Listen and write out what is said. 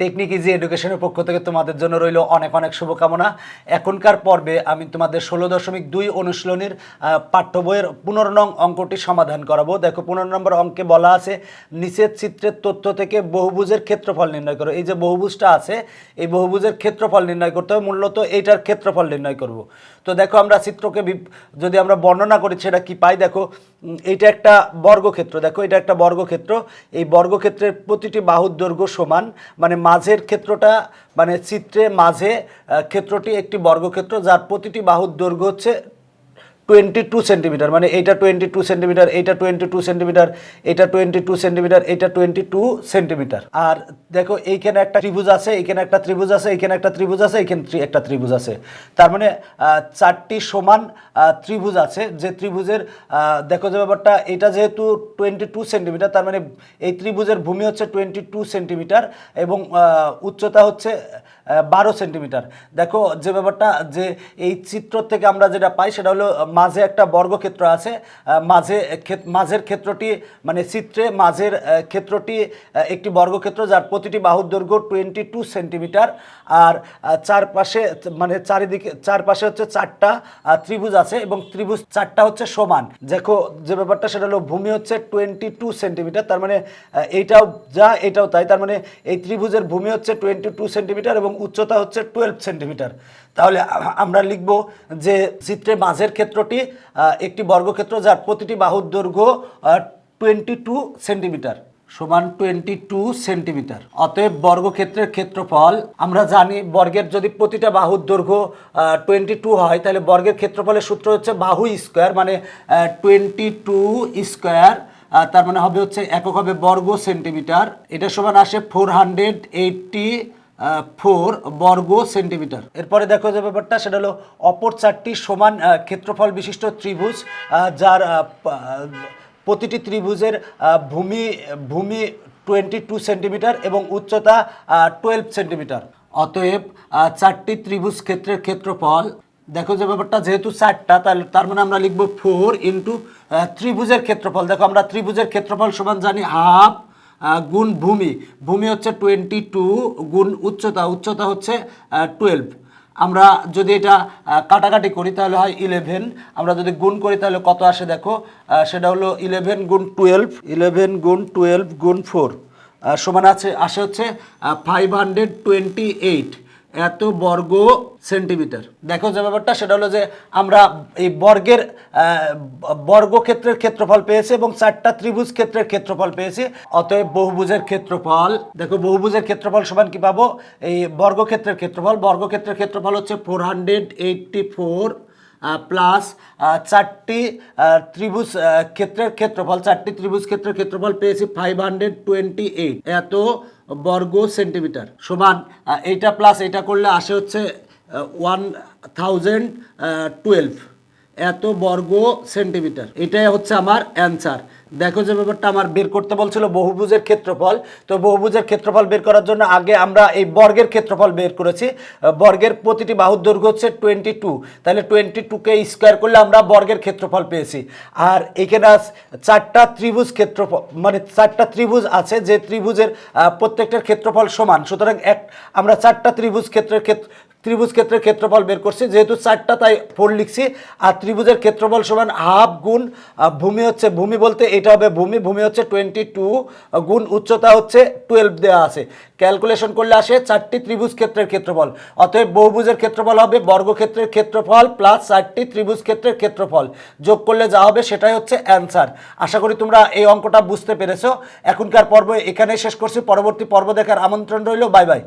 Technique easy এডুকেশনের পক্ষ থেকে তোমাদের জন্য রইল অনেক অনেক শুভকামনা। এখনকার পর্বে আমি তোমাদের ষোলো দশমিক দুই অনুশীলনীর পাঠ্য বইয়ের পনেরো নং অঙ্কটি সমাধান করাবো। দেখো, পনেরো নম্বর অঙ্কে বলা আছে, নিচের চিত্রের তথ্য থেকে বহুভুজের ক্ষেত্রফল নির্ণয় করো। এই যে বহুভুজটা আছে, এই বহুভুজের ক্ষেত্রফল নির্ণয় করতে হবে। মূলত এইটার ক্ষেত্রফল নির্ণয় করব। তো দেখো, আমরা চিত্রকে যদি আমরা বর্ণনা করি, সেটা কি পাই? দেখো এইটা একটা বর্গক্ষেত্র। দেখো, এটা একটা বর্গক্ষেত্র। এই বর্গক্ষেত্রের প্রতিটি বাহুর দৈর্ঘ্য সমান। মানে মাঝের ক্ষেত্রটা মানে চিত্রে মাঝে ক্ষেত্রটি একটি বর্গক্ষেত্র, যার প্রতিটি বাহুর দৈর্ঘ্য হচ্ছে টোয়েন্টি টু সেন্টিমিটার মানে এইটা টোয়েন্টি টু সেন্টিমিটার, এইটা টোয়েন্টি টু সেন্টিমিটার এটা টোয়েন্টি টু সেন্টিমিটার এটা টোয়েন্টি টু সেন্টিমিটার। আর দেখো, এইখানে একটা ত্রিভুজ আছে, এইখানে একটা ত্রিভুজ আছে, এইখানে একটা ত্রিভুজ আছে, এইখানে একটা ত্রিভুজ আছে। তার মানে চারটি সমান ত্রিভুজ আছে। যে ত্রিভুজের দেখো যে ব্যাপারটা, এটা যেহেতু টোয়েন্টি টু সেন্টিমিটার, তার মানে এই ত্রিভুজের ভূমি হচ্ছে টোয়েন্টি টু সেন্টিমিটার এবং উচ্চতা হচ্ছে বারো সেন্টিমিটার। দেখো যে ব্যাপারটা, যে এই চিত্র থেকে আমরা যেটা পাই, সেটা হলো মাঝে একটা বর্গক্ষেত্র আছে মাঝে মাঝের ক্ষেত্রটি মানে চিত্রে মাঝের ক্ষেত্রটি একটি বর্গক্ষেত্র যার প্রতিটি বাহুর দৈর্ঘ্য টোয়েন্টি টু সেন্টিমিটার আর চারপাশে মানে চারিদিকে, চারপাশে হচ্ছে চারটা ত্রিভুজ আছে এবং ত্রিভুজ চারটা হচ্ছে সমান। দেখো, যে ব্যাপারটা সেটা হলো ভূমি হচ্ছে টোয়েন্টি টু সেন্টিমিটার, তার মানে এইটাও যা, এটাও তাই। তার মানে এই ত্রিভুজের ভূমি হচ্ছে টোয়েন্টি টু সেন্টিমিটার এবং উচ্চতা হচ্ছে টুয়েলভ সেন্টিমিটার। তাহলে আমরা লিখব যে চিত্রে মাঝের ক্ষেত্রটি একটি বর্গক্ষেত্র যার প্রতিটি বাহুর দৈর্ঘ্য টোয়েন্টি টু সেন্টিমিটার সমান টোয়েন্টি টু সেন্টিমিটার। অতএব বর্গক্ষেত্রের ক্ষেত্রফল, আমরা জানি বর্গের যদি প্রতিটা বাহুর দৈর্ঘ্য টোয়েন্টি টু হয়, তাহলে বর্গের ক্ষেত্রফলের সূত্র হচ্ছে বাহু স্কোয়ার মানে টোয়েন্টি টু স্কোয়ার তার মানে হবে হচ্ছে একক হবে বর্গ সেন্টিমিটার। এটা সমান আসে ফোর হান্ড্রেড এইটটি ফোর বর্গ সেন্টিমিটার। এরপরে দেখো যে ব্যাপারটা, সেটা হলো অপর চারটি সমান ক্ষেত্রফল বিশিষ্ট ত্রিভুজ যার প্রতিটি ত্রিভুজের ভূমি ভূমি টোয়েন্টি টু সেন্টিমিটার এবং উচ্চতা টুয়েলভ সেন্টিমিটার। অতএব চারটি ত্রিভুজ ক্ষেত্রের ক্ষেত্রফল, দেখো যে ব্যাপারটা, যেহেতু চারটা, তাহলে তার মানে আমরা লিখব ফোর ইন্টু ত্রিভুজের ক্ষেত্রফল। দেখো আমরা ত্রিভুজের ক্ষেত্রফল সমান জানি হাফ গুণ ভূমি। ভূমি হচ্ছে টোয়েন্টি টু গুণ উচ্চতা। উচ্চতা হচ্ছে টুয়েলভ আমরা যদি এটা কাটাকাটি করি, তাহলে হয় ইলেভেন আমরা যদি গুণ করি, তাহলে কত আসে দেখো? সেটা হলো ইলেভেন গুণ টুয়েলভ ইলেভেন গুণ টুয়েলভ গুণ ফোর সমান আছে, আসে হচ্ছে ফাইভ হান্ড্রেড টোয়েন্টি এইট এত বর্গ সেন্টিমিটার। দেখো যে ব্যাপারটা, সেটা হলো যে আমরা এই বর্গের বর্গক্ষেত্রের ক্ষেত্রফল পেয়েছি এবং চারটা ত্রিভুজ ক্ষেত্রের ক্ষেত্রফল পেয়েছি। অতএব বহুভুজের ক্ষেত্রফল, দেখো বহুভুজের ক্ষেত্রফল সমান কি পাবো? এই বর্গক্ষেত্রের ক্ষেত্রফল বর্গক্ষেত্রের ক্ষেত্রফল হচ্ছে four hundred eighty four plus চারটি ত্রিভুজ ক্ষেত্রের ক্ষেত্রফল, চারটি ত্রিভুজ ক্ষেত্রের ক্ষেত্রফল পেয়েছি ফাইভ হান্ড্রেড টোয়েন্টি এইট এত বর্গ সেন্টিমিটার। সমান এইটা প্লাস এটা করলে আসে হচ্ছে ওয়ান থাউজেন্ড টুয়েলভ এত বর্গ সেন্টিমিটার। এটাই হচ্ছে আমার অ্যান্সার দেখো যে ব্যাপারটা আমার বের করতে বলছিল বহুভুজের ক্ষেত্রফল। তো বহুভুজের ক্ষেত্রফল বের করার জন্য আগে আমরা এই বর্গের ক্ষেত্রফল বের করেছি। বর্গের প্রতিটি বাহুর দৈর্ঘ্য হচ্ছে টোয়েন্টি টু। তাহলে টোয়েন্টি টুকে স্কোয়ার করলে আমরা বর্গের ক্ষেত্রফল পেয়েছি। আর এখানে চারটা ত্রিভুজ ক্ষেত্রফল মানে চারটা ত্রিভুজ আছে যে ত্রিভুজের প্রত্যেকটার ক্ষেত্রফল সমান। সুতরাং এক, আমরা চারটা ত্রিভুজ ক্ষেত্রের ক্ষেত্র ত্রিভুজ ক্ষেত্রের ক্ষেত্রফল বের করছি। যেহেতু চারটা, তাই ফোর লিখছি। আর ত্রিভুজের ক্ষেত্রফল সমান হাফ গুণ ভূমি হচ্ছে, ভূমি বলতে এটা হবে ভূমি। ভূমি হচ্ছে টোয়েন্টি টু গুণ উচ্চতা হচ্ছে টুয়েলভ দেওয়া আছে। ক্যালকুলেশন করলে আসে চারটি ত্রিভুজ ক্ষেত্রের ক্ষেত্রফল। অতএব বহুভুজের ক্ষেত্রফল হবে বর্গক্ষেত্রের ক্ষেত্রফল প্লাস চারটি ত্রিভুজ ক্ষেত্রের ক্ষেত্রফল। যোগ করলে যা হবে সেটাই হচ্ছে অ্যান্সার আশা করি তোমরা এই অঙ্কটা বুঝতে পেরেছ। এখনকার পর্ব এখানেই শেষ করছি। পরবর্তী পর্ব দেখার আমন্ত্রণ রইল। Bye bye.